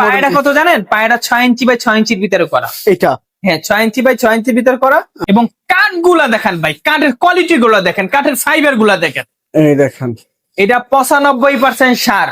পায়রা কত জানেন? পায়রা ছয় ইঞ্চি বাই ছয় ইঞ্চির ভিতরে করা। এটা। হ্যাঁ ছয় ইঞ্চি বাই ছয় ইঞ্চির ভিতরে করা এবং কাঠগুলা দেখেন ভাই কাঠের কোয়ালিটি গুলা দেখেন কাঠের ফাইবারগুলা দেখেন। এই দেখেন। এটা পঁচানব্বই পার্সেন্ট সার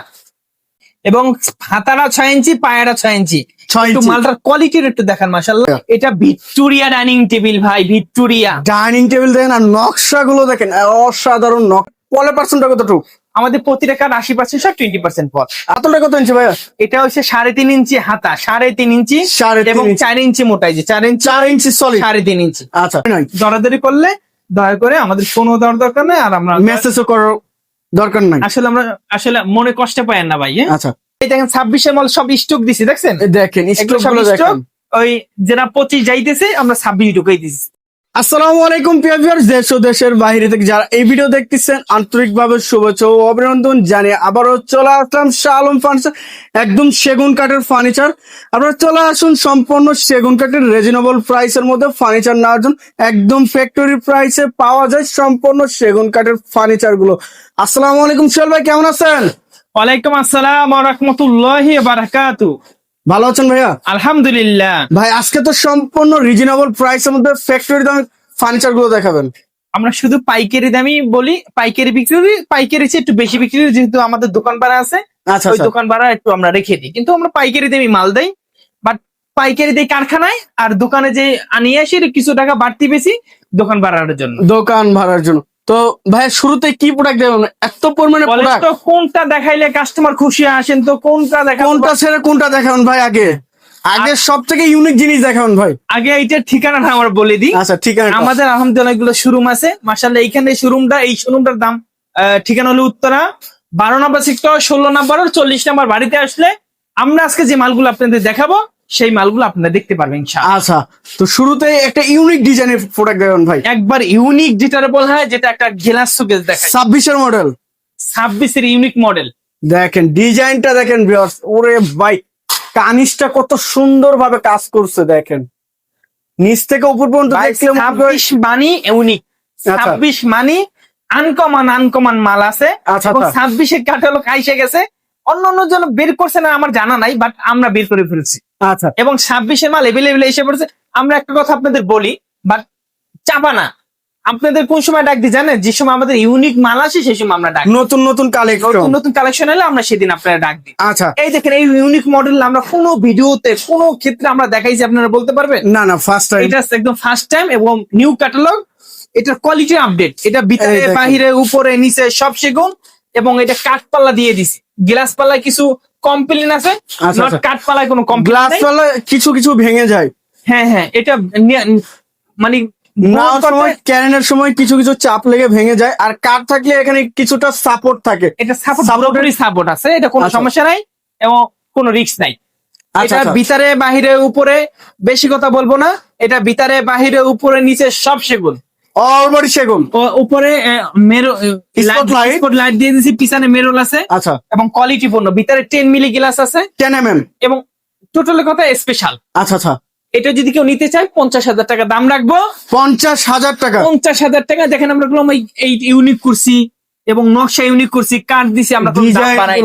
এবং হাতারা ছয় ইঞ্চি পায়রা ছয় ইঞ্চি। ছয় একটু মালটার কোয়ালিটির একটু দেখান মাসাল্লাহ এটা ভিক্টোরিয়া ডাইনিং টেবিল ভাই ভিক্টোরিয়া। ডাইনিং টেবিল দেখেন আর নকশা গুলো দেখেন অসাধারণ নক পলের পার্সেন্টটা কতটুকু? আমাদের প্রতিটা কাঠ আশি পার্সেন্ট সব টোয়েন্টি পার্সেন্ট পর। আতলটা কত ইঞ্চি ভাইয়া এটা হচ্ছে সাড়ে তিন ইঞ্চি হাতা সাড়ে তিন ইঞ্চি সাড়ে এবং চার ইঞ্চি মোটাই যে চার ইঞ্চি চার ইঞ্চি সলিড সাড়ে তিন ইঞ্চি আচ্ছা। দরাদরি করলে দয়া করে আমাদের ফোনও দেওয়ার দরকার নেই আর আমরা মেসেজও করার দরকার নাই। আসলে আমরা আসলে মনে কষ্ট পাই না ভাই হ্যাঁ? আচ্ছা। এই দেখেন ছাব্বিশে মাল সব স্টক দিছি দেখছেন? দেখেন স্টক ওই যেটা পঁচিশ যাইতেছে আমরা ছাব্বিশ ঢুকাই দিছি। আসসালামু আলাইকুম প্রিয় ভিউয়ার্স দেশ ও দেশের বাইরে থেকে যারা এই ভিডিও দেখতেছেন আন্তরিকভাবে শুভেচ্ছা ও অভিনন্দন জানিয়ে আবারও চলে আসলাম শাহ আলম ফার্নিচার একদম সেগুন কাঠের ফার্নিচার আপনারা চলে আসুন সম্পূর্ণ সেগুন কাঠের রিজনেবল প্রাইসের মধ্যে ফার্নিচার নেওয়ার জন্য। একদম ফ্যাক্টরি প্রাইসে পাওয়া যায় সম্পূর্ণ সেগুন কাঠের ফার্নিচারগুলো। আসসালামু আলাইকুম সোহেল ভাই কেমন আছেন? ওয়ালাইকুম আসসালাম রহমতুল্লাহ বারাকাতু। ভালো আছেন ভাইয়া? আলহামদুলিল্লাহ। ভাই আজকে তো সম্পূর্ণ রিজনেবল প্রাইসের মধ্যে ফ্যাক্টরি দামে ফার্নিচারগুলো দেখাবেন। আমরা শুধু পাইকারি দামই বলি পাইকারি বিক্রি করি পাইকারি চেয়ে একটু বেশি বিক্রি করি যেহেতু আমাদের দোকান ভাড়া আছে আচ্ছা ওই আচ্ছা। দোকান ভাড়া একটু আমরা রেখে দিই। কিন্তু আমরা পাইকারি দামই মাল দেই বাট পাইকারি দেই কারখানায় আর দোকানে যে আনিয়ে আসি কিছু টাকা বাড়তি বেশি দোকান ভাড়ার জন্য। দোকান ভাড়ার জন্য। তো ভাই শুরুতে কি প্রোডাক্ট দেবেন? এত পরিমাণে প্রোডাক্ট কোনটা দেখাইলে কাস্টমার খুশি আসেন তো কোনটা দেখাবো? কোনটা ছেড়ে কোনটা দেখাবেন ভাই আগে? আগে সব থেকে ইউনিক জিনিস দেখাবেন ভাই। আগে এইটার ঠিকানাটা আমার বলে দিই। আচ্ছা ঠিকানা আমাদের আলহামদুলিল্লাহ অনেকগুলো শোরুম আছে। মার্শাল্লাহ এইখানে শোরুমটা এই শোরুমটার দাম ঠিকানা হলো উত্তরা। বারো নম্বর সেক্টর ষোলো নম্বর চল্লিশ নম্বর বাড়িতে আসলে আমরা আজকে যে মালগুলো আপনাদের দেখাবো সেই মালগুলো আপনারা দেখতে পারবেন আচ্ছা তো শুরুতে একটা ইউনিক ডিজাইনের প্রোডাক্ট দেবেন ভাই। একবার ইউনিক যেটা বলা হয় যেটা একটা গ্লাস শোকেস দেখায়। ছাব্বিশের মডেল ছাব্বিশের ইউনিক মডেল দেখেন ডিজাইনটা দেখেন। ওরে ভাই কানিসটা কত সুন্দর ভাবে কাজ করছে দেখেন। নিচ থেকে উপর পর্যন্ত ছাব্বিশ মানি ইউনিক আচ্ছা। ছাব্বিশ মানি আনকমান আনকমান মাল আছে। আচ্ছা আচ্ছা। ছাব্বিশের ক্যাটালগ আইসে গেছে। অন্য অন্য জন বের করছে না আমার জানা নাই বাট আমরা বের করে ফেলছি। আচ্ছা। এবং ছাব্বিশের মাল এভেলেবেল এসে পড়ছে। আমরা একটা কথা আপনাদের বলি বাট চাপা না। আপনাদের কোন সময় ডাক দিই জানেন? যে সময় আমাদের ইউনিক মাল আসে সেই সময় আমরা ডাক নতুন নতুন কালেকশন নতুন নতুন কালেকশন এলে আমরা সেদিন আপনারা ডাক দিই। আচ্ছা। এই দেখেন এই ইউনিক মডেল আমরা কোনো ভিডিওতে কোনো ক্ষেত্রে আমরা দেখাইছি আপনারা বলতে পারবেন? না না ফার্স্ট টাইম এটা একদম ফার্স্ট টাইম এবং নিউ ক্যাটালগ এটা কোয়ালিটি আপডেট এটা ভিতরে বাহিরে উপরে নিচে সব সেগুন এবং এটা কাঠপাল্লা দিয়ে দিছি। গ্লাস পাল্লায় কিছু কমপ্লেন আছে? আচ্ছা, নট আচ্ছা। কাঠপাল্লায় কোনো কমপ্লেন গ্লাস নেই কিছু কিছু ভেঙে যায়। হ্যাঁ হ্যাঁ এটা মানে নেওয়ার সময় ক্যারেনের সময় কিছু কিছু চাপ লেগে ভেঙে যায় আর কাঠ থাকলে এখানে কিছুটা সাপোর্ট থাকে। এটা সাপোর্ট সাপোর্ট আছে এটা কোনো আচ্ছা। সমস্যা নাই এবং কোনো রিস্ক নাই। আচ্ছা এটা আচ্ছা। ভিতরে বাহিরে উপরে বেশি কথা বলব না এটা ভিতরে বাহিরে উপরে নিচে সব সেগুন। সেগুন। উপরে মেরো? লাইট দিয়ে দিয়েছি পিছনে মেরোল আছে। আচ্ছা। এবং কোয়ালিটি পূর্ণ। ভিতরে টেন মিলি গ্লাস আছে টেন এবং টোটাল কথা স্পেশাল আচ্ছা আচ্ছা। এটা যদি কেউ নিতে চায় পঞ্চাশ হাজার টাকা দাম রাখব। পঞ্চাশ হাজার টাকা। পঞ্চাশ হাজার টাকা। দেখেন আমরা বললাম এই- ইউনিক করছি এবং নকশা ইউনিক করছি কাঠ দিছি আমরা দাম বাড়াই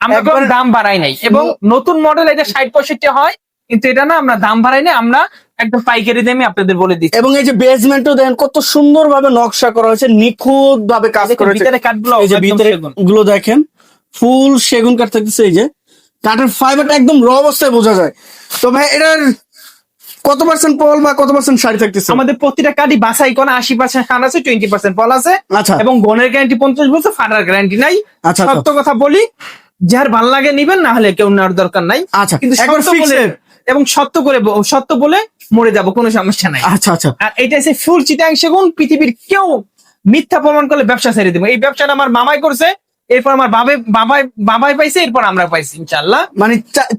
আমরা কোনো দাম বাড়াই নাই। এবং নতুন মডেল এটা ষাট পঁয়ষট্টি হয় কিন্তু এটা না আমরা দাম বাড়াই নাই আমরা একদম পাইকারি দামে আপনাদের বলে দিচ্ছি। এবং এই যে বেসমেন্টও দেখেন কত সুন্দর ভাবে নকশা করা হয়েছে নিখুঁত ভাবে কাজ দেখেন করেছে ভিতরে কাঠগুলো এই যে ভিতরে গুলো দেখেন ফুল সেগুন কাঠ থাকতেছে এই যে। কাঠের ফাইবারটা একদম র অবস্থায় বোঝা যায়। তো ভাই এটার কত পার্সেন্ট পল বা কত পার্সেন্ট শাড়ি থাকতেছে? আমাদের প্রতিটা কাঠই বাছাই করা আশি পার্সেন্ট সার আছে টোয়েন্টি পার্সেন্ট ফল আছে। আচ্ছা। এবং গনের গ্যারান্টি পঞ্চাশ বছর ফাটার গ্যারান্টি নাই। আচ্ছা আচ্ছা। সত্য কথা বলি যার ভালো লাগে নিবেন না হলে কেউ নেওয়ার দরকার নাই। আচ্ছা কিন্তু এবং সত্য করে সত্য বলে মরে যাব কোনো সমস্যা নাই। আচ্ছা আচ্ছা। আর এটা হচ্ছে ফুল চিটাং সেগুন পৃথিবীর কেউ মিথ্যা প্রমাণ করলে ব্যবসা ছেড়ে দেবো। এই ব্যবসাটা আমার মামাই করছে এরপর আমার বাবে বাবাই বাবাই পাইছে এরপর আমরা পাইছি ইনশাল্লাহ মানে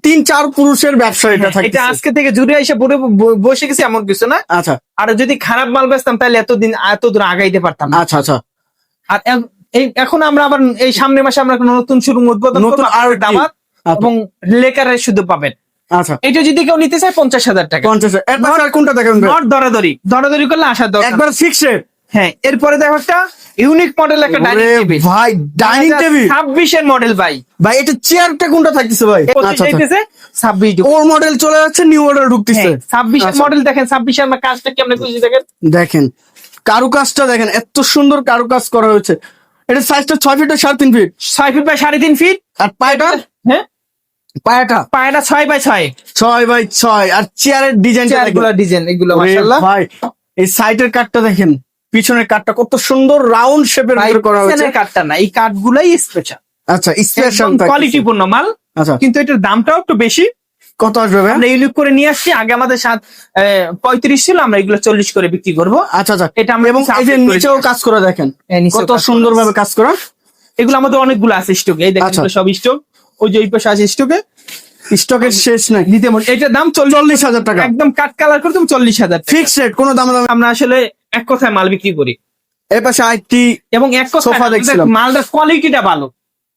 তিন চার পুরুষের ব্যবসা এটা এটা আজকে থেকে জুড়ে এসে পড়ে বসে গেছি এমন কিছু না। আচ্ছা। আর যদি খারাপ মাল বেচতাম তাহলে এতদিন এত দূর আগাইতে পারতাম আচ্ছা আচ্ছা। আর এই এখন আমরা আবার এই সামনের মাসে আমরা একটা নতুন শুরু উদ্বোধন নতুন আর। দামাত আচ্ছা। এবং লেকারে শুধু পাবেন। আচ্ছা। এটা যদি কেউ নিতে চায় পঞ্চাশ হাজার টাকা। পঞ্চাশ কোনটা দেখেন দরাদরি। দরাদরি করলে আসার দরকার একবার ফিক্সড হ্যাঁ এরপরে দেখো একটা ইউনিক মডেল একটা ডাইনিং টেবিল ভাই ডাইনিং টেবিল ছাব্বিশের মডেল ভাই। ভাই এটা চেয়ারটা কোনটা থাকতেছে ভাই? আচ্ছা আচ্ছা। ছাব্বিশ ওর মডেল চলে যাচ্ছে নিউ মডেল ঢুকতেছে। ছাব্বিশের আচ্ছা। মডেল দেখেন ছাব্বিশের আমরা কাজটা কি আমরা খুশি দেখেন? দেখেন কারুকাজটা দেখেন এত সুন্দর কারুকাজ করা হয়েছে। এটা সাইজটা ছয় ফিট আর সাড়ে তিন ফিট ছয় ফিট বাই সাড়ে তিন ফিট আর পায়টা? হ্যাঁ? পায়াটা? পায়রা ছয় বাই ছয়। ছয় বাই ছয়। আর চেয়ারের ডিজাইনটা চেয়ারগুলো ডিজাইন এগুলো মাশাআল্লাহ। ভাই এই সাইডের কাঠটা দেখেন। পিছনের কাঠটা কত সুন্দর রাউন্ড শেপের করা হয়েছে। কাঠটা না এই কাঠগুলাই স্পেশাল আচ্ছা স্পেশাল কোয়ালিটিপূর্ণ মাল আচ্ছা। কিন্তু এটার দামটাও একটু বেশি। কত আসবে ভাই? আমরা ইউনিক করে নিয়ে আসছি আগে আমাদের সাত পঁয়ত্রিশ ছিল আমরা এগুলো চল্লিশ করে বিক্রি করব। আচ্ছা আচ্ছা। এটা আমরা এবং এই যে নিচেও কাজ করে দেখেন। কত কাজ করা সুন্দর ভাবে কাজ করা। এগুলো আমাদের অনেকগুলো আছে স্টকে এই দেখেন আচ্ছা। সব স্টক ওই যে ওই পাশে আছে স্টকে স্টকের শেষ নাই। নিতে এটার দাম চল্লিশ হাজার টাকা। একদম কাট কালার করে তুমি চল্লিশ হাজার টাকা। ফিক্স রেট কোনো দাম দাম আমরা আসলে এক কথায় মাল বিক্রি করি। এর পাশে আরেকটি এবং এক কথা সোফা দেখছিলাম। মালটার কোয়ালিটিটা ভালো।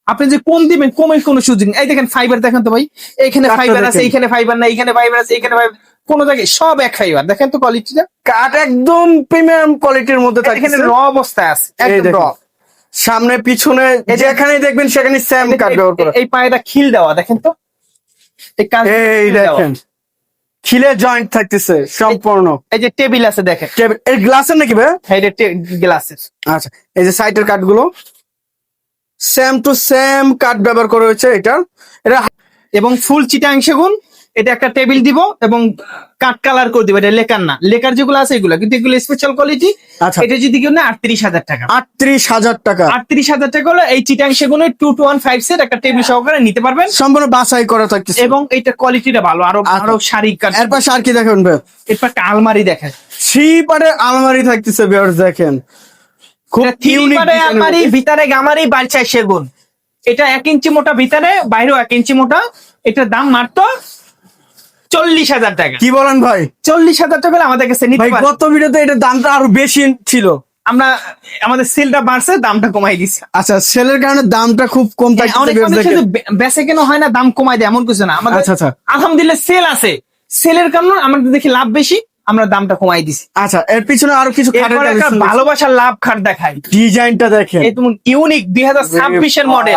আপনি যে কোন দিবেন কমে কোনো সুযোগ এই দেখেন ফাইবার দেখেন তো ভাই। এখানে ফাইবার আছে। এখানে ফাইবার না এখানে ফাইবার আছে এখানে ফাইবার কোন জায়গায় সব এক ফাইবার দেখেন তো কোয়ালিটিটা কাঠ একদম প্রিমিয়াম কোয়ালিটির মধ্যে থাকে এখানে র অবস্থায় আছে একদম র সামনে পিছনে যেখানে দেখবেন সেখানে সেম কাঠ ব্যবহার করা। এই পায়েটা খিল দেওয়া দেখেন তো। এই দেখেন। খিলে জয়েন্ট থাকতেছে সম্পূর্ণ। এই যে টেবিল আছে দেখেন। টেবিলের গ্লাসের নাকি ভাই হ্যাঁ, এটা গ্লাসের আচ্ছা এই যে সাইডের কাঠগুলো সেম টু সেম কাঠ ব্যবহার করা হয়েছে এটা এটা এবং ফুল চিটাং সেগুন এটা একটা টেবিল দিব এবং কাট কালার করে দিব এটা লেকার না। লেকার যেগুলো আছে এগুলো কিন্তু এগুলো স্পেশাল কোয়ালিটি আচ্ছা। এটা যদি কেউ না আটত্রিশ হাজার টাকা। আটত্রিশ হাজার টাকা। আটত্রিশ হাজার টাকা হলো এই Chittagong সেগুনের two two one five set একটা টেবিল সহকারে নিতে পারবেন। সম্পূর্ণ বাছাই করা থাকতেছে। এবং এটা কোয়ালিটিটা ভালো। আরও আচ্ছা। আরও শাড়ি কাট এর পাশে আর কি দেখেন ভাই? এরপর একটা আলমারি দেখেন। পার্টের আলমারি থাকতেছে ভিউয়ার্স দেখেন। খুব ইউনিক আলমারি ভিতরে গামারি বালছাই সেগুন। এটা এক ইঞ্চি মোটা ভিতরে বাইরেও এক ইঞ্চি মোটা। এটার দাম মাত্র চল্লিশ হাজার টাকা। কি বলেন ভাই? চল্লিশ হাজার টাকা আমাদের কাছে গত ভিডিওতে এটার দামটা আরও বেশি ছিল। আমরা আমাদের সেলটা বাড়ছে দামটা কমাই দিচ্ছি। আচ্ছা সেলের কারণে দামটা খুব কম। শুধু বে- বেচে কেন হয় না দাম কমাই দেয় এমন কিছু না। আমাদের আচ্ছা আচ্ছা। আলহামদুলিল্লাহ সেল আছে। সেলের কারণে আমাদের দেখি লাভ বেশি আমরা দামটা কমাই দিছি। আচ্ছা এর পিছনে আরও কিছু ভালোবাসার লাভ খাট দেখাই। ডিজাইনটা দেখেন। ইউনিক দুই হাজার ছাব্বিশের মডেল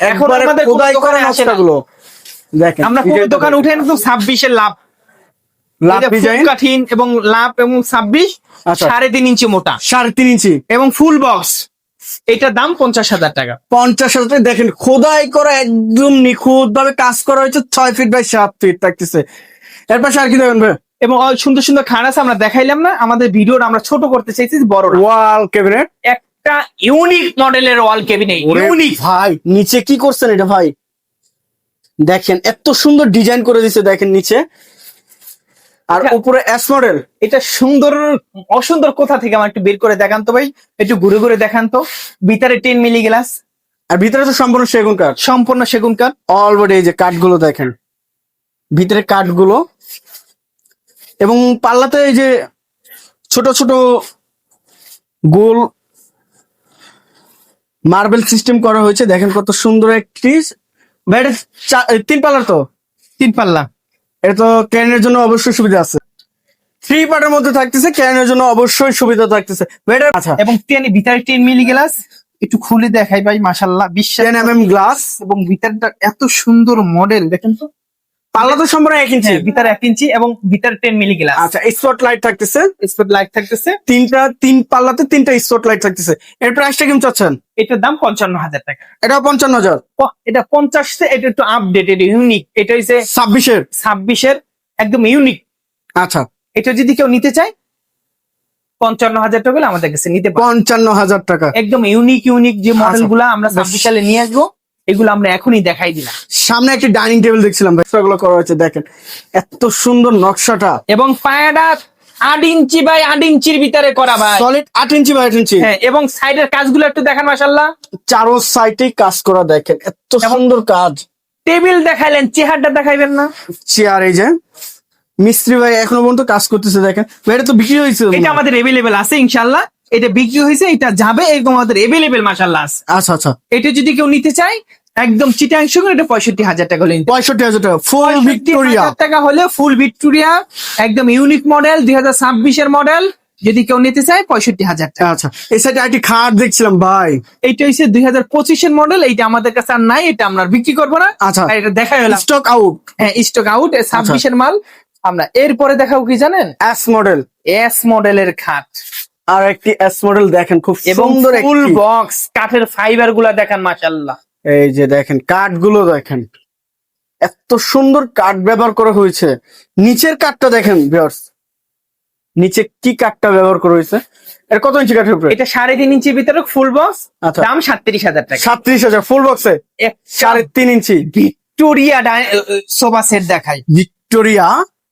এখন আমাদের খোদাই করা আসে দেখেন আমরা কোন দোকান। উঠে তো ছাব্বিশের লাভ। লাভ ডিজাইন? কাঠিন এবং লাভ এবং ছাব্বিশ আচ্ছা। সাড়ে তিন ইঞ্চি মোটা। সাড়ে তিন ইঞ্চি? এবং ফুল বক্স এটার দাম পঞ্চাশ হাজার টাকা। পঞ্চাশ হাজার টাকা। দেখেন খোদাই করা একদম নিখুঁত ভাবে কাজ করা হয়েছে ছয় ফিট বাই সাত ফিট থাকতেছে। এর পাশে আর কি দেখেন ভাই? এবং সুন্দর সুন্দর খান আছে আমরা দেখাইলাম না। আমাদের ভিডিওটা আমরা ছোট করতে চাইছি বড় ওয়াল ক্যাবিনেট একটা ইউনিক মডেলের ওয়াল কেবিনেট ইউনিক ভাই নিচে কি করছেন এটা ভাই? দেখেন এত সুন্দর ডিজাইন করে দিছে দেখেন নিচে। আর উপরে এস মডেল এটা সুন্দর অসুন্দর কোথা থেকে আমার একটু বের করে দেখান তো ভাই। একটু ঘুরে ঘুরে দেখান তো। ভিতরে টেন মিলি গ্লাস আর ভিতরে তো সম্পূর্ণ সেগুন কাঠ। সম্পূর্ণ সেগুন কাঠ। অলরেডি এই যে কাঠগুলো দেখেন। ভিতরে কাঠগুলো। এবং পাল্লাতে এই যে ছোট ছোট গোল মার্বেল সিস্টেম করা হয়েছে। দেখেন কত সুন্দর একটি ভাই এটা তিন পাল্লার তো? তিন পাল্লা। এটা তো ক্যানের জন্য অবশ্যই সুবিধা আছে। থ্রি পার্টের মধ্যে থাকতেছে ক্যানের জন্য অবশ্যই সুবিধা থাকতেছে। এটা- আচ্ছা এবং টেন ভিতরে টেন মিলি গ্লাস একটু খুলে দেখাই ভাই মাসাল্লাহ বিশ্বাস গ্লাস এবং ভিতরটা এত সুন্দর মডেল দেখেন তো। পাল্লা তো সম্পূর্ণ এক ইঞ্চি হ্যাঁ, ভিতরে এক ইঞ্চি এবং ভিতরে টেন মিলি গ্লাস আচ্ছা স্পট লাইট থাকতেছে? স্পট লাইট থাকতেছে। তিনটা তিন পাল্লাতে তিনটা স্পট লাইট থাকতেছে। এর প্রাইসটা কেমন চাচ্ছেন? এটার দাম পঞ্চান্ন হাজার টাকা। এটা পঞ্চান্ন হাজার এটা পঞ্চাশ এটা একটু আপডেট এটা ইউনিক এটা হচ্ছে ছাব্বিশের? ছাব্বিশের একদম ইউনিক আচ্ছা। এটা যদি কেউ নিতে চায় পঞ্চান্ন হাজার টাকা আমাদের কাছে নিতে পঞ্চান্ন হাজার টাকা। একদম ইউনিক ইউনিক যে মডেলগুলা আমরা বেশ। ছাব্বিশ সালে নিয়ে আসব। এগুলো আমরা এখনই দেখাই দিলাম। সামনে একটি ডাইনিং টেবিল দেখছিলামগুলো করা হয়েছে দেখেন। এত সুন্দর নকশাটা। এবং পায়াটা আট ইঞ্চি বাই আট ইঞ্চির ভিতরে করা ভাই। সলিড আট ইঞ্চি বাই আট ইঞ্চি। হ্যাঁ এবং সাইডের কাজগুলো একটু দেখান মাসাল্লাহ চারো সাইডে কাজ করা দেখেন এত সুন্দর কাজ। টেবিল দেখাইলেন চেহারটা দেখাইবেন না? চেয়ার এই যে মিস্ত্রি ভাই এখনও পর্যন্ত কাজ করতেছে দেখেন। এটা তো বিক্রি হয়েছে। এটা আমাদের এভেলেবেল আছে ইনশাল্লাহ এটা বিক্রি হয়েছে এটা যাবে এরকম আমাদের এভেলেবেল মাসাল্লাহ আছে। আচ্ছা আচ্ছা। এটা যদি কেউ নিতে চায় একদম চিটাং সঙ্গে এটা পঁয়ষট্টি হাজার টাকা হলে পঁয়ষট্টি হাজার টাকা ফুল ভিক্টোরিয়া টাকা হলে ফুল ভিক্টোরিয়া একদম ইউনিক মডেল দুই হাজার ছাব্বিশের মডেল যদি কেউ নিতে চায় পঁয়ষট্টি হাজার টাকা। আচ্ছা এই সাইডে একটি খাট দেখছিলাম ভাই। এইটা হচ্ছে দুই হাজার পঁচিশের মডেল এইটা আমাদের কাছে আর নাই এটা আমরা বিক্রি করব না। আচ্ছা এটা দেখাই হলাম। স্টক আউট হ্যাঁ স্টক আউট ছাব্বিশের মাল। আমরা এরপরে দেখাবো কি জানেন? এস মডেল এস মডেলের খাট। আর একটি এস মডেল দেখেন খুব সুন্দর ফুল বক্স কাঠের ফাইবারগুলা দেখেন মাশাল্লাহ এই যে দেখেন কাঠগুলো দেখেন। এত সুন্দর কাঠ ব্যবহার করা হয়েছে। নিচের কাঠটা দেখেন ভিউয়ার্স নিচে কি কাঠটা ব্যবহার করা হয়েছে? এর কত ইঞ্চি কাঠের উপরে? এটা সাড়ে তিন ইঞ্চির ভিতরে ফুল বক্স আচ্ছা। দাম সাতত্রিশ হাজার টাকা। সাতত্রিশ হাজার ফুল বক্সে সাড়ে তিন ইঞ্চি। ভিক্টোরিয়া সোফা সেট দেখাই। ভিক্টোরিয়া?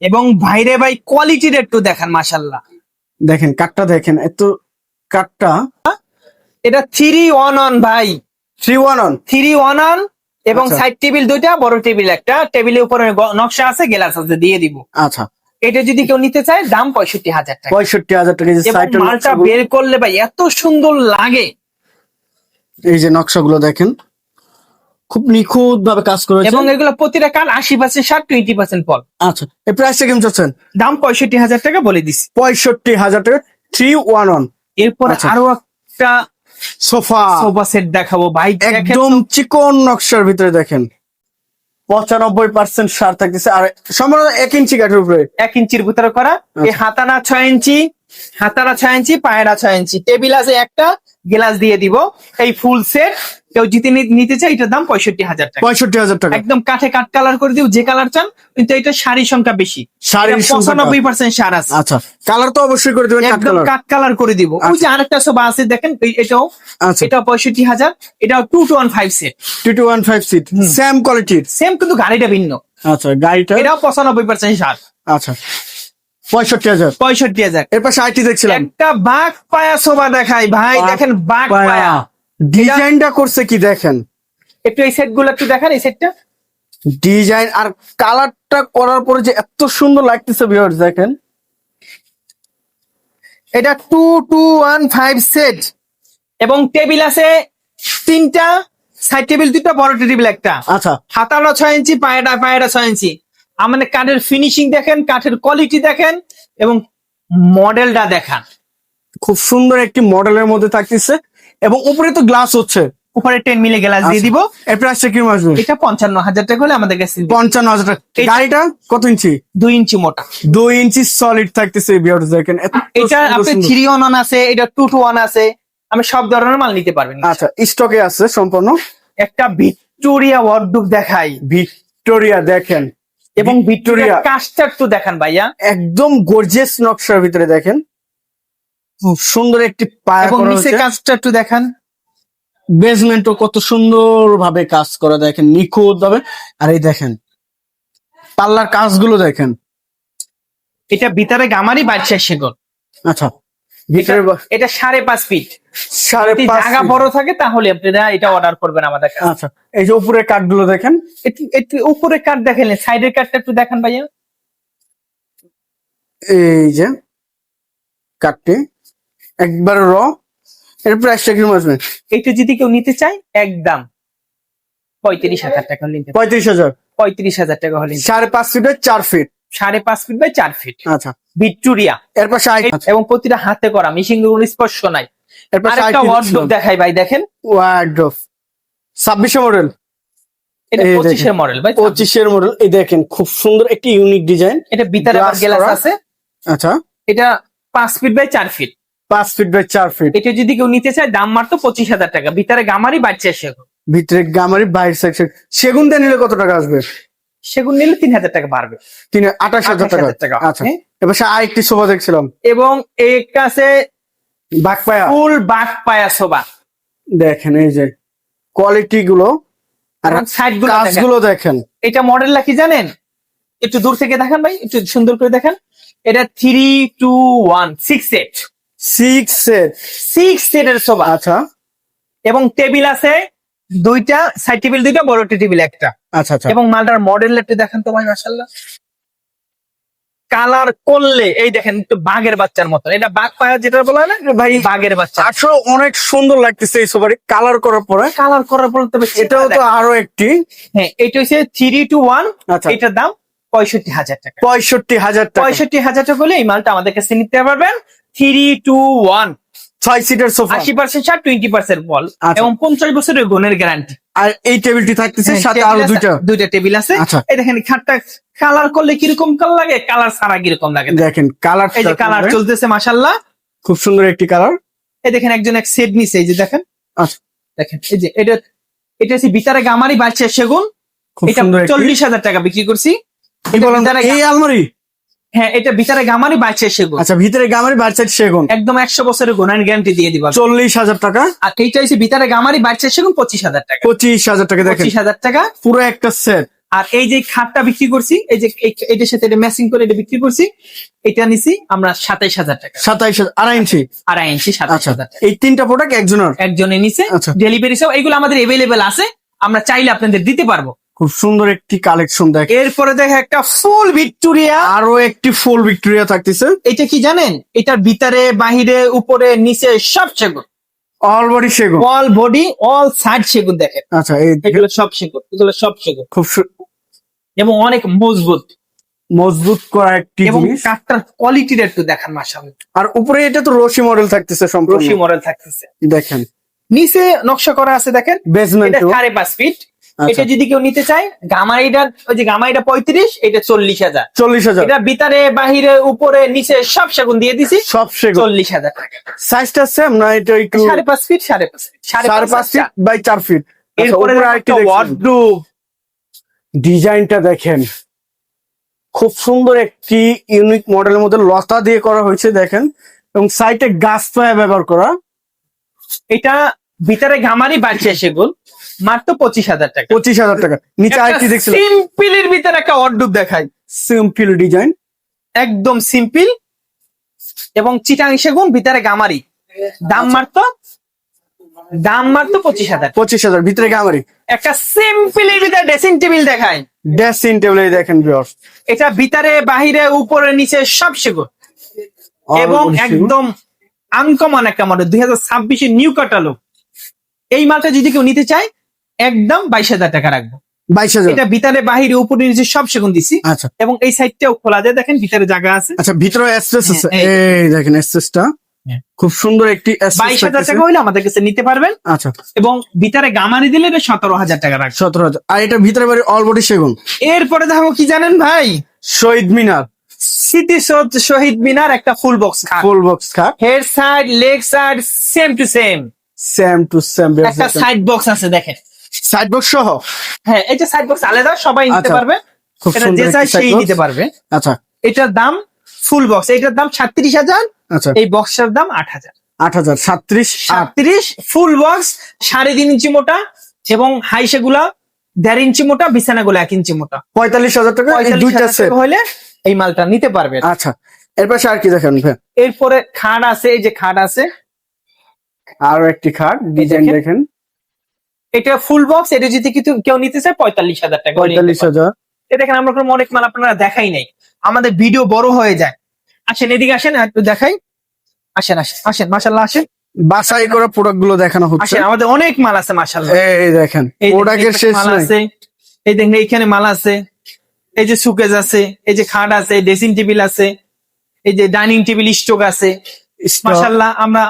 এবং বাইরে ভাই কোয়ালিটির একটু দেখান মাশাল্লাহ দেখেন কাঠটা দেখেন এত কাঠটা। এটা থ্রি ওয়ান অন ভাই। Three one one three one one এবং আচ্ছা। সাইড টেবিল দুইটা বড় টেবিল একটা। টেবিলের উপরে নকশা আছে গ্লাস আছে দিয়ে দিব। আচ্ছা। এটা যদি কেউ নিতে চায় দাম পঁয়ষট্টি হাজার টাকা। পঁয়ষট্টি হাজার টাকা মালটা বের করলে ভাই এত সুন্দর লাগে। এই যে নকশাগুলো দেখেন খুব নিখুঁত ভাবে কাজ করেছে। এবং এগুলো প্রতিটা কাল আশি পার্সেন্ট ষাট টোয়েন্টি পার্সেন্ট ফল আচ্ছা এই প্রাইসটা কেমন চাচ্ছেন? দাম পঁয়ষট্টি হাজার টাকা বলে দিছি। পঁয়ষট্টি হাজার টাকা থ্রি ওয়ান ওয়ান এরপর আচ্ছা। আরও একটা সোফা। সোফা সেট দেখাবো। ভাই একদম চিকন নকশার ভিতরে দেখেন। পঁচানব্বই পার্সেন্ট সার থাকতেছে। আর সম্ভবত এক ইঞ্চি কাঠের উপরে। এক ইঞ্চির ভিতরে করা। এই আচ্ছা। হাতানা ছয় ইঞ্চি হাতানা ছয় ইঞ্চি পায়রা ছয় ইঞ্চি। টেবিল আছে একটা গ্লাস দিয়ে দিব। এই ফুল সেট কেউ জিতে নিতে চাই এটার দাম পঁয়ষট্টি হাজার টাকা। পঁয়ষট্টি হাজার টাকা। একদম কাঠে কাঠ কালার করে দিব যে কালার চান কিন্তু এটা শাড়ির সংখ্যা বেশি। শাড়ির পঁচানব্বই পার্সেন্ট সার আছে। আচ্ছা কালার তো অবশ্যই করে দেবেন একদম কাঠ কালার করে দিব। ওই যে আরেকটা সব আছে দেখেন এটাও। আচ্ছা। এটা পঁয়ষট্টি হাজার। এটাও two two one five set two two one five seat same কোয়ালিটির সেম কিন্তু গাড়িটা ভিন্ন। আচ্ছা গাড়িটা এটাও পঁচানব্বই পার্সেন্ট সার আচ্ছা। পঁয়ষট্টি হাজার। পঁয়ষট্টি হাজার। এরপর সাইটটি দেখছিলাম। একটা বাঘ পায়া শোভা দেখাই ভাই দেখেন বাঘ পায়া। ডিজাইনটা করছে কি দেখেন? একটু এই সেটগুলো একটু দেখান এই সেটটা ডিজাইন আর কালারটা করার পরে যে এত সুন্দর লাগতেছে ভিউয়ার্স দেখেন। এটা two two one five set এবং টেবিল আছে তিনটা সাইড টেবিল দুটো বড় টেবিল একটা। আচ্ছা। হাতানো ছয় ইঞ্চি পায়েটা পায়েটা ছয় ইঞ্চি। আমাদের কাঠের ফিনিশিং দেখেন কাঠের কোয়ালিটি দেখেন এবং মডেলটা দেখান। খুব সুন্দর একটি মডেলের মধ্যে থাকতেছে এবং উপরে তো গ্লাস হচ্ছে। উপরে টেন মিলে গ্লাস দিয়ে দিব। এর প্রাইসটা কীরকম আসবে? এটা পঞ্চান্ন হাজার টাকা হলে আমাদের কাছে পঞ্চান্ন হাজার টাকা। গাড়িটা কত ইঞ্চি? দুই ইঞ্চি মোটা। দুই ইঞ্চি সলিড থাকতেছে দেখেন। এটা আপনি থ্রি ওয়ান আছে এটা টু টু ওয়ান আছে। আমি সব ধরনের মাল নিতে পারবেন। আচ্ছা স্টকে আছে সম্পূর্ণ। একটা ভিক্টোরিয়া ওয়ার্ডুক দেখাই। ভিক্টোরিয়া দেখেন। এবং ভিক্টোরিয়া। কাজটা একটু দেখান ভাইয়া। একদম গর্জিয়াস নকশার ভিতরে দেখেন। খুব সুন্দর একটি পায়া এবং নিচে কাজটা একটু দেখান। বেসমেন্টও কত সুন্দর ভাবে কাজ করা দেখেন নিখুঁত ভাবে। আর এই দেখেন পাল্লার কাজগুলো দেখেন। এটা ভিতরে গামারি বাদশা সেগুন। আচ্ছা এটা সাড়ে পাঁচ ফিট সাড়ে জায়গা বড় থাকে তাহলে আপনারা এটা অর্ডার করবেন আমাদের কাছে। আচ্ছা এই যে উপরে কাঠগুলো দেখেন। একটু উপরে কাঠ দেখেন সাইডের কাঠটা একটু দেখান ভাইয়া। এই যে কাঠটি একবার র এর প্রাইসটা কীরকম আসবে? এটা যদি কেউ নিতে চায় একদম। পঁয়ত্রিশ হাজার টাকা নিতে পঁয়ত্রিশ হাজার। পঁয়ত্রিশ হাজার টাকা হলে সাড়ে পাঁচ ফিটের চার ফিট সাড়ে পাঁচ ফিট বাই চার ফিট আচ্ছা। ভিক্টোরিয়া। এরপর এবং প্রতিটা হাতে করা মিশিং কোনো স্পর্শ নাই। আরেকটা ওয়ার্ডরোব দেখাই ভাই দেখেন। ছাব্বিশে মডেল এটা পঁচিশের মডেল ভাই পঁচিশের মডেল এই দেখেন খুব সুন্দর একটি ইউনিক ডিজাইন এটা গ্লাস আছে। আচ্ছা। এটা পাঁচ ফিট বাই চার ফিট পাঁচ ফিট বাই চার ফিট এটা যদি কেউ নিতে চায় দাম মাত্র পঁচিশ হাজার টাকা। ভিতরে গামারি বাড়ছে সেগুন। ভিতরে গামারি সেগুন। দিয়ে নিলে কত টাকা আসবে? সেগুন নিলে তিন হাজার টাকা বাড়বে। তিন আঠাশ হাজার টাকা। টাকা। আচ্ছা। হ্যাঁ। এবার আরেকটি শোভা দেখছিলাম। এবং এর কাছে বাঘ পায়া। ফুল বাঘ পায়া শোভা। দেখেন এই যে কোয়ালিটি গুলো আরগুলো দেখেন। এটা মডেলটা কি জানেন? একটু দূর থেকে দেখান ভাই একটু সুন্দর করে দেখেন। এটা three two one six eight six set six সেটের শোভা। আচ্ছা। এবং টেবিল আছে দুইটা সাইড টেবিল দুইটা বড় টেবিল একটা। আচ্ছা আচ্ছা। এবং মালটার মডেল একটু দেখেন তো ভাই মাসাল্লাহ কালার করলে এই দেখেন একটু বাঘের বাচ্চার মতন। এটা বাঘ পায়া যেটা বলা হয় না? ভাই বাঘের বাচ্চা। আসলে অনেক সুন্দর লাগতেছে এই সোফাটি কালার করার পরে। কালার করার পরে তবে এটাও তো আরও একটি। হ্যাঁ এটা হচ্ছে থ্রি টু ওয়ান এটার দাম পঁয়ষট্টি হাজার টাকা। পঁয়ষট্টি হাজার টাকা। পঁয়ষট্টি হাজার টাকা হলে এই মালটা আমাদের কাছে নিতে পারবেন। থ্রি টু ওয়ান ছয় সিটের সোফা আশি পার্সেন্ট ছাড় টোয়েন্টি পার্সেন্ট বল। এবং পঞ্চাশ বছরের গুণের গ্যারান্টি আর এই টেবিলটি থাকতেছে সাথে আরও দুইটা। দুইটা টেবিল আছে। আচ্ছা। এই দেখেন খাটটা কালার করলে কীরকম কালার লাগে কালার ছাড়া কীরকম লাগে? দেখেন কালার এই যে কালার চলতেছে মাসাল্লাহ খুব সুন্দর একটি কালার এই দেখেন একজন এক সেট নিছে এই যে দেখেন। আচ্ছা। দেখেন এই যে এটা এটা হচ্ছে বিতারে গামারি বাড়ছে সেগুন। খুব এটা চল্লিশ হাজার টাকা বিক্রি করছি। এই আলমারি? হ্যাঁ এটা বিতারে গামারি সেগুন। আচ্ছা ভিতরে গামারি সেগুন। একদম একশো বছরের গ্যারান্টি দিয়ে দিবা। চল্লিশ হাজার টাকা? আর এইটা হচ্ছে বিতারে গামারি সেগুন পঁচিশ হাজার টাকা। পঁচিশ হাজার টাকা পঁচিশ হাজার টাকা। পুরো একটা সেট আর এই যে খাটটা বিক্রি করছি এই যে এটার সাথে এটা ম্যাচিং করে এটা বিক্রি করছি এটা নিছি আমরা সাতাইশ হাজার টাকা। সাতাইশ হাজার আড়াই ইঞ্চি? আড়াই ইঞ্চি সাতাইশ আচ্ছা হাজার এই তিনটা প্রোডাক্ট একজনের? একজনে নিছে আচ্ছা। ডেলিভারি সব এগুলো আমাদের এভেলেবেল আছে আমরা চাইলে আপনাদের দিতে পারব। খুব সুন্দর একটি কালেকশন দেখ। এরপরে দেখে একটা ফুল ভিক্টোরিয়া আরও একটি ফুল ভিক্টোরিয়া থাকতেছে। এটা কি জানেন? এটার ভিতরে বাহিরে উপরে নিচে সব সেগুন। অলবডি সেগুন। অল বডি অল সাইড সেগুন দেখেন। আচ্ছা এগুলো সব সেগুন এগুলো সব সেগুন। খুব এবং অনেক মজবুত। মজবুত করা একটি এবং কাঠটার কোয়ালিটির একটু দেখান মাসাল আর উপরে এটা তো রশি মডেল থাকতেছে সম্পূর্ণ। রশি মডেল থাকতেছে। দেখেন। নিচে নকশা করা আছে দেখেন। বেসমেন্ট এটা সাড়ে পাঁচ ফিট। এটা যদি কেউ নিতে চায় গামারিটা ওই যে গামারিটা পঁয়ত্রিশ এটা চল্লিশ হাজার। চল্লিশ হাজার। এটা ভিতরে বাহিরে উপরে নিচে সব সেগুন দিয়ে দিছি সব সেগুন। চল্লিশ হাজার সাইজটা সেম না এটা একটু সাড়ে পাঁচ ফিট সাড়ে পাঁচ ফিট সাড়ে পাঁচ ফিট বাই চার। ফিট এরপরে একটা ওয়ার্ডরোব ডিজাইনটা দেখেন। খুব সুন্দর একটি ইউনিক মডেলের মধ্যে লতা দিয়ে করা হয়েছে দেখেন। এবং সাইডে গাছ পায়া ব্যবহার করা। এটা ভিতরে গামারি বাড়ছে সেগুন। মাত্র পঁচিশ হাজার টাকা। পঁচিশ হাজার টাকা। নিচে আরেকটি দেখছিলাম। সিম্পলের ভিতরে একটা ওয়ার্ডরোব দেখাই। সিম্পল ডিজাইন একদম সিম্পল এবং চিটাং সেগুন ভিতরে গামারি। দাম মারতো দাম মারতো পঁচিশ হাজার। পঁচিশ হাজার ভিতরে গামারি। একটা সিম্পলের ভিতরে ড্রেসিং টেবিল দেখায় ড্রেসিং টেবিল দেখেন ভিউয়ার্স এটা ভিতরে বাহিরে উপরে নিচে সব সেগুন। এবং একদম আনকমন একটা মডেল দুই হাজার ছাব্বিশে নিউ কাটালগ এই মালটা যদি কেউ নিতে চায় একদম বাইশ হাজার টাকা রাখব। বাইশ হাজার। এটা ভিতরে বাহিরে উপরে নিচে সব সেগুন দিছি। আচ্ছা। এবং এই সাইডটাও খোলা যায় দেখেন ভিতরে জায়গা আছে। আচ্ছা ভিতরে এক্সপ্রেস আছে। হ্যাঁ, এই দেখেন এক্সপ্রেসটা হ্যাঁ। খুব সুন্দর একটি বাইশ হাজার টাকা হইলে আমাদের কাছে নিতে পারবেন। আচ্ছা। এবং ভিতরে গামারি দিলে এটা সতেরো হাজার টাকা রাখবে। সতেরো হাজার। আর এটা ভিতরে বাড়ি অলবডি সেগুন। এরপরে দেখো কি জানেন ভাই? শহীদ মিনার। স্মৃতিসৌধ শহীদ মিনার একটা ফুল বক্স ফুল বক্স খাট। Head side leg side same to same same to same একটা সাইড বক্স আছে দেখেন। সাইড বক্স সহ? হ্যাঁ এটা সাইড বক্স আলাদা সবাই নিতে আচ্ছা, পারবে। এটা যে চাই সেই নিতে পারবে। আচ্ছা। এটার দাম ফুল বক্স এটার দাম সাতত্রিশ হাজার আচ্ছা। এই বক্সটার দাম আট হাজার। আট হাজার সাতত্রিশ সাতত্রিশ ফুল বক্স সাড়ে তিন ইঞ্চি মোটা এবং হাই সেগুলা দেড় ইঞ্চি মোটা বিছানাগুলো এক ইঞ্চি মোটা। পঁয়তাল্লিশ হাজার টাকা দুইটা সেট হলে এই মালটা নিতে পারবে। আচ্ছা এর পাশে আর কি দেখেন এরপরে খাট আছে এই যে খাট আছে। আরও একটি খাট ডিজাইন দেখেন। এটা ফুল বক্স এটা যদি কিছু কেউ নিতে চায় পঁয়তাল্লিশ হাজার টাকা পঁয়তাল্লিশ হাজার। এ দেখেন আমরা কোনো অনেক মাল আপনারা দেখাই নাই। আমাদের ভিডিও বড় হয়ে যায়। আসেন এদিকে আসেন একটু দেখাই। আসেন আসেন আসেন মাসাল্লাহ আসেন। বাসাই করা প্রোডাক্টগুলো দেখানো হচ্ছে। আসেন আমাদের অনেক মাল আছে মাসাল্লাহ এই দেখেন প্রোডাক্টের শেষ মাল আছে। এই দেখেন এইখানে মাল আছে। এই যে সুকেজ আছে এই যে খাট আছে ড্রেসিং টেবিল আছে এই যে ডাইনিং টেবিল স্টোক আছে। মাসাল্লাহ আমরা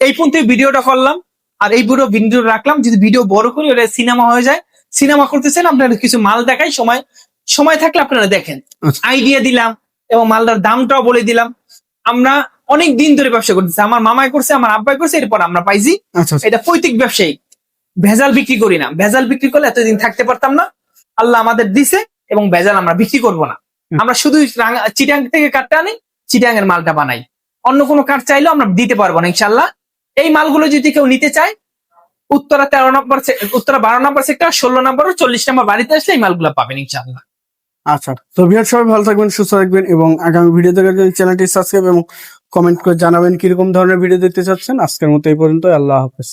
এই পর্যন্ত ভিডিওটা করলাম। আর এই পুরো ভিডিও রাখলাম যদি ভিডিও বড় করি ওটা সিনেমা হয়ে যায়। সিনেমা করতেছেন আপনারা কিছু মাল দেখাই সময় সময় থাকলে আপনারা দেখেন। আচ্ছা। আইডিয়া দিলাম এবং মালটার দামটাও বলে দিলাম। আমরা অনেক দিন ধরে ব্যবসা করতেছি। আমার মামাই করছে আমার আব্বাই করছে এরপর আমরা পাইছি। আচ্ছা আচ্ছা। এটা পৈতৃক ব্যবসায়ী ভেজাল বিক্রি করি না। ভেজাল বিক্রি করলে এতদিন থাকতে পারতাম না। আল্লাহ আমাদের দিছে এবং ভেজাল আমরা বিক্রি করব না। আমরা শুধু চিটাং থেকে কাঠটা আনি চিটাং এর মালটা বানাই। অন্য কোনো কাঠ চাইলেও আমরা দিতে পারব না ইনশাল্লাহ এই মালগুলো যদি কেউ নিতে চায়, উত্তরা তেরো নম্বর উত্তরা বারো নম্বর সেক্টর ষোলো নম্বর ও চল্লিশ নম্বর বাড়িতে আসলে এই মালগুলো পাবেন ইনশাল্লাহ আচ্ছা তো ভিউয়ার সবাই ভালো থাকবেন, সুস্থ থাকবেন এবং আগামী ভিডিও দেখার জন্য চ্যানেলটি সাবস্ক্রাইব এবং কমেন্ট করে জানাবেন কীরকম ধরনের ভিডিও দেখতে চাচ্ছেন, আজকের মতো এই পর্যন্ত আল্লাহ হাফেজ।